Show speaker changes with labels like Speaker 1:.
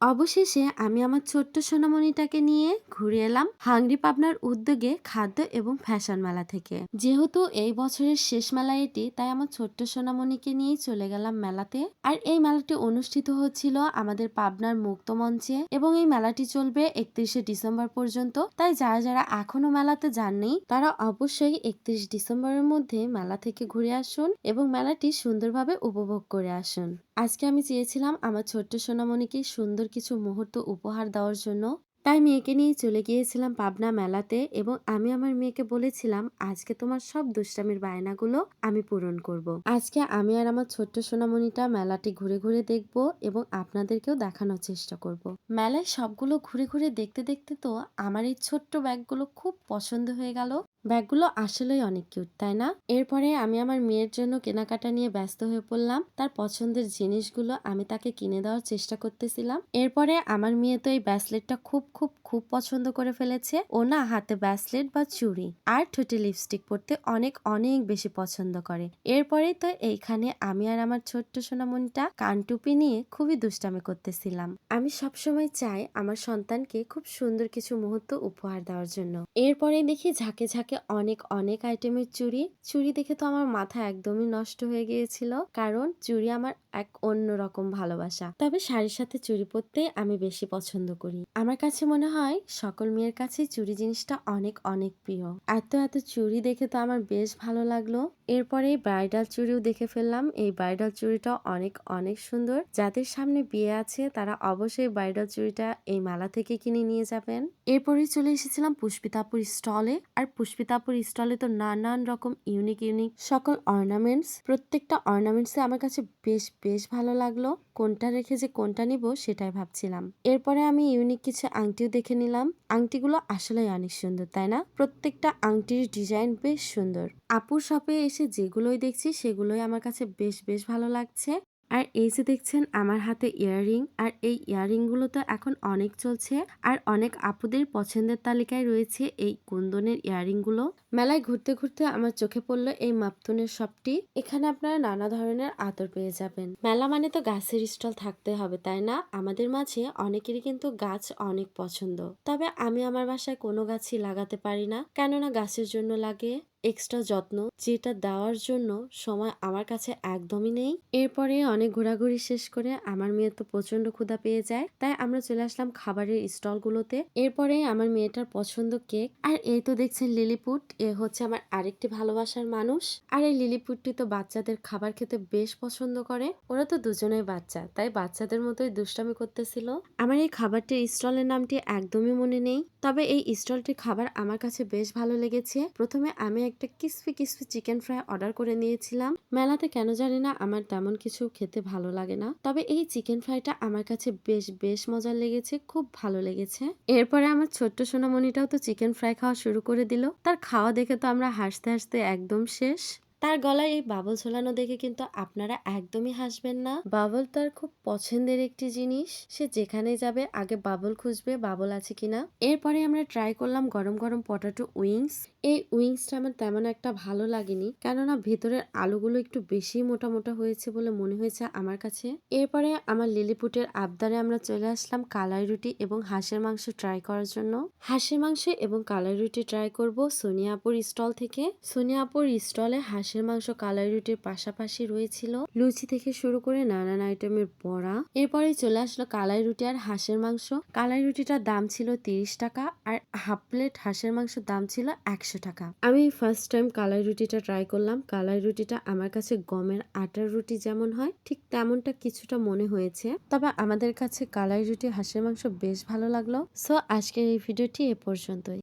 Speaker 1: অবশেষে আমি আমার ছোট্ট সোনামণিটাকে নিয়ে ঘুরে এলাম হাংরি পাবনার উদ্যোগে খাদ্য এবং ফ্যাশন মেলা থেকে। যেহেতু এই বছরের শেষ মেলা এটি তাই আমার ছোট্ট সোনামণিকে নিয়েই চলে গেলাম মেলাতে। আর এই মেলাটি অনুষ্ঠিত হচ্ছিল আমাদের পাবনার মুক্ত মঞ্চে এবং এই মেলাটি চলবে একত্রিশে ডিসেম্বর পর্যন্ত। তাই যারা যারা এখনও মেলাতে যাননি, তারা অবশ্যই একত্রিশ ডিসেম্বরের মধ্যে মেলা থেকে ঘুরে আসুন এবং মেলাটি সুন্দরভাবে উপভোগ করে আসুন। আজকে আমি চেয়েছিলাম আমার ছোট্ট সোনামণিকে সুন্দর কিছু মুহূর্ত উপহার দেওয়ার জন্য। তাই মেয়েকে নিয়ে চলে গিয়েছিলাম পাবনা মেলাতে এবং আমি আমার মেয়েকে বলেছিলাম, আজকে তোমার সব দুষ্টামির বায়নাগুলো আমি পূরণ করব। আজকে আমি আর আমার ছোট্ট সোনামণিটা মেলাটি ঘুরে ঘুরে দেখব এবং আপনাদেরকেও দেখানোর চেষ্টা করব। মেলায় সবগুলো ঘুরে ঘুরে দেখতে দেখতে তো আমার এই ছোট্ট ব্যাগগুলো খুব পছন্দ হয়ে গেল ব্যাগগুলো আসলেই অনেক কিউট, তাই না এরপরে আমি আমার মেয়ের জন্য কেনাকাটা নিয়ে ব্যস্ত হয়ে পড়লাম তার পছন্দের জিনিসগুলো আমি তাকে কিনে দেওয়ার চেষ্টা করতেছিলাম এরপরে আমার মেয়ে তো এই ব্যাসলেটটা খুব খুব খুব পছন্দ করে ফেলেছে ও না হাতে ব্যাসলেট বা চুড়ি আর ঠোঁটে লিপস্টিক পরতে অনেক অনেক বেশি পছন্দ করে। এরপরে তো এইখানে আমি আর আমার ছোট্ট সোনামণিটা কানটুপি নিয়ে খুবই দুষ্টামি করতেছিলাম। আমি সবসময় চাই আমার সন্তানকে খুব সুন্দর কিছু মুহূর্ত উপহার দেওয়ার জন্য। এরপরে দেখি ঝাঁকে ঝাঁকে অনেক অনেক আইটেমের চুড়ি। চুড়ি দেখে তো আমার মাথা একদমই নষ্ট হয়ে গিয়েছিল, কারণ চুড়ি আমার এক অন্যরকম ভালোবাসা। তবে শাড়ির সাথে চুড়ি পরতে আমি বেশি পছন্দ করি। আমার কাছে মনে হয় সকল মেয়ের কাছে চুড়ি জিনিসটা অনেক অনেক প্রিয়। এত এত চুড়ি দেখে তো আমার বেশ ভালো লাগল। এরপরে ব্রাইডাল চুড়িও দেখে ফেললাম। এই ব্রাইডাল চুড়িটা অনেক অনেক সুন্দর। যাদের সামনে বিয়ে আছে, তারা অবশ্যই ব্রাইডাল চুড়িটা এই মেলা থেকে কিনে নিয়ে যাবেন। এরপরে চলে এসেছিলাম পুষ্পিতাপুর স্টলে আর পুষ্পিতাপুর স্টলে তো নানান রকম ইউনিক ইউনিক সকল অর্নামেন্টস প্রত্যেকটা অর্নামেন্টসে আমার কাছে বেশ বেশ ভালো লাগল। কোনটা রেখে যে কোনটা নিব সেটাই ভাবছিলাম। এরপরে আমি ইউনিক কিছু আংটিও দেখে নিলাম। আংটিগুলো আসলেই অনেক সুন্দর, তাই না? প্রত্যেকটা আংটির ডিজাইন বেশ সুন্দর। আপুর শপে এসে যেগুলোই দেখছি, সেগুলোই আমার কাছে বেশ বেশ ভালো লাগছে। আর এই যে দেখছেন, আমার হাতে ইয়াররিং আর এই ইয়াররিংগুলো তো এখন অনেক চলছে। আর অনেক আপুদের পছন্দের তালিকায় রয়েছে এই কুন্দনের ইয়াররিংগুলো মেলায় ঘুরতে ঘুরতে আমার চোখে পড়ল এই মাপতুনের শপটি এখানে আপনারা নানা ধরনের আতর পেয়ে যাবেন। মেলা মানে তো গাছের স্টল থাকতে হবে, তাই না? আমাদের মাঝে অনেকেরই কিন্তু গাছ অনেক পছন্দ। তবে আমি আমার বাসায় কোনো গাছই লাগাতে পারি না। কেননা গাছের জন্য লাগে এক্সট্রা যত্ন, যেটা দেওয়ার জন্য সময় আমার কাছে একদমই নেই। এরপরে অনেক ঘোরাঘুরি শেষ করে আমার মেয়ে তো প্রচণ্ড ক্ষুধা পেয়ে যায়। তাই আমরা চলে আসলাম খাবারের স্টলগুলোতে। এরপরে আমার মেয়েটার পছন্দ কেক। আর এই তো দেখছেন লিলিপুট এ হচ্ছে আমার আরেকটি ভালোবাসার মানুষ। আর এই লিলিপুটটি তো বাচ্চাদের খাবার খেতে বেশ পছন্দ করে। ওরা তো দুজনেই বাচ্চা, তাই বাচ্চাদের মতোই দুষ্টামি করতেছিল। আমার এই খাবারটির স্টলের নামটি একদমই মনে নেই। তবে এই স্টলটির খাবার আমার কাছে বেশ ভালো লেগেছে। প্রথমে আমি একটা crispy crispy chicken fry order করে নিয়েছিলাম। মেলাতে কেন জানি না আমার তেমন কিছু খেতে ভালো লাগে না। তবে এই চিকেন ফ্রাইটা আমার কাছে বেশ বেশ মজার লেগেছে, খুব ভালো লেগেছে। এরপরে আমার ছোট্ট সোনামণিটাও তো চিকেন ফ্রাই খাওয়া শুরু করে দিল। তার খাওয়া দেখে তো আমরা হাসতে হাসতে একদম শেষ। তার গলায় এই বাবল ঝোলানো দেখে কিন্তু আপনারা একদমই হাসবেন না। বাবল তার খুব পছন্দের একটি জিনিস। সে যেখানে যাবে, আগে বাবল খুঁজবে, বাবল আছে কিনা। এরপরে আমরা ট্রাই করলাম গরম গরম পটাটো উইংস এই উইংসটা আমার তেমন একটা ভালো লাগেনি, কেননা ভেতরের আলুগুলো একটু বেশি মোটা মোটা হয়েছে বলে মনে হয়েছে আমার কাছে। এরপরে আমার লিলিপুটের আবদারে আমরা চলে আসলাম কালাই রুটি এবং হাঁসের মাংস ট্রাই করার জন্য। হাঁসের মাংস এবং কালাই রুটি ট্রাই করব সোনিয়াপুর স্টল থেকে। সোনিয়াপুর স্টলে হাঁস হাঁসের মাংস কালাই রুটির পাশাপাশি রয়েছিল লুচি থেকে শুরু করে নানান আইটেমের বড়া। এরপরে চলে আসলো কালাই রুটি আর হাঁসের মাংস। কালাই রুটিটার দাম ছিল তিরিশ টাকা আর হাফ প্লেট হাঁসের মাংসের দাম ছিল একশো টাকা। আমি ফার্স্ট টাইম কালাই রুটিটা ট্রাই করলাম। কালাই রুটিটা আমার কাছে গমের আটার রুটি যেমন হয়, ঠিক তেমনটা কিছুটা মনে হয়েছে। তবে আমাদের কাছে কালাই রুটি, হাঁসের মাংস বেশ ভালো লাগল। সো আজকের এই ভিডিওটি এ পর্যন্তই।